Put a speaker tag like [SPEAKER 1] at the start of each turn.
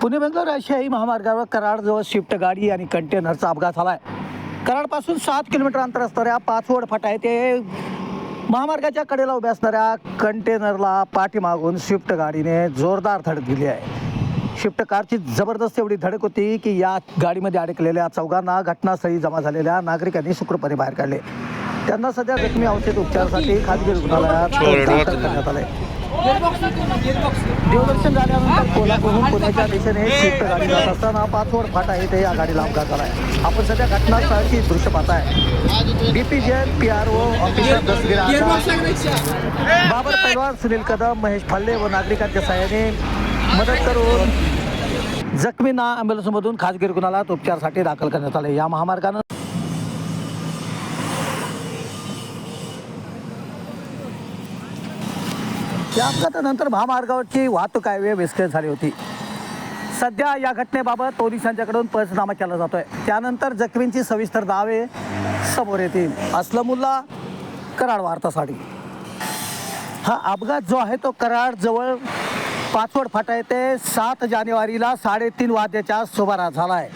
[SPEAKER 1] पुणे बेंगलोर आशियाई महामार्गावर कराडजवळ स्विफ्ट गाडी आणि कंटेनरचा अपघात झाला आहे कराडपासून सात किलोमीटर अंतर असणाऱ्या पाचवड फाटा येथे महामार्गाच्या कडेला उभ्या असणाऱ्या कंटेनरला पाठीमागून स्विफ्ट गाडीने जोरदार धडक दिली आहे. स्विफ्ट कारची जबरदस्त एवढी धडक होती की या गाडीमध्ये अडकलेल्या चौघांना घटनास्थळी जमा झालेल्या नागरिकांनी सुखरूपणे बाहेर काढले. त्यांना सध्या जखमी अवस्थेत उपचारासाठी खाजगी रुग्णालयात दाखल करण्यात आले देवदर्शन झाल्यानंतर कोल्हापूरहून पुण्याच्या दिशेने स्विफ्ट गाडी जात असताना पाचवड फाटा येथे या गाडीला अपघात झाला आहे. आपण सध्या घटनास्थळाची दृश्य पाहताय DP Jain P R O officer Dasgira Babar पैलवान सुनील कदम महेश फल्ले व नागरिकांच्या सहाय्याने मदत करून जखमींना ॲम्ब्युलन्समधून खाजगी रुग्णालयात उपचारासाठी दाखल करण्यात आले. या महामार्गानं या अपघातानंतर महामार्गावरची वाहतूक आहे वेळ विस्कळीत झाली होती. सध्या या घटनेबाबत पोलिसांच्याकडून पंचनामा केला जातोय. त्यानंतर जखमींची सविस्तर दावे समोर येतील. असलमुल्ला कराड वार्तासाठी. हा अपघात जो आहे तो कराड जवळ पाचवड फाटा येथे सात जानेवारीला साडेतीन वाजेच्या सुमारास झाला आहे.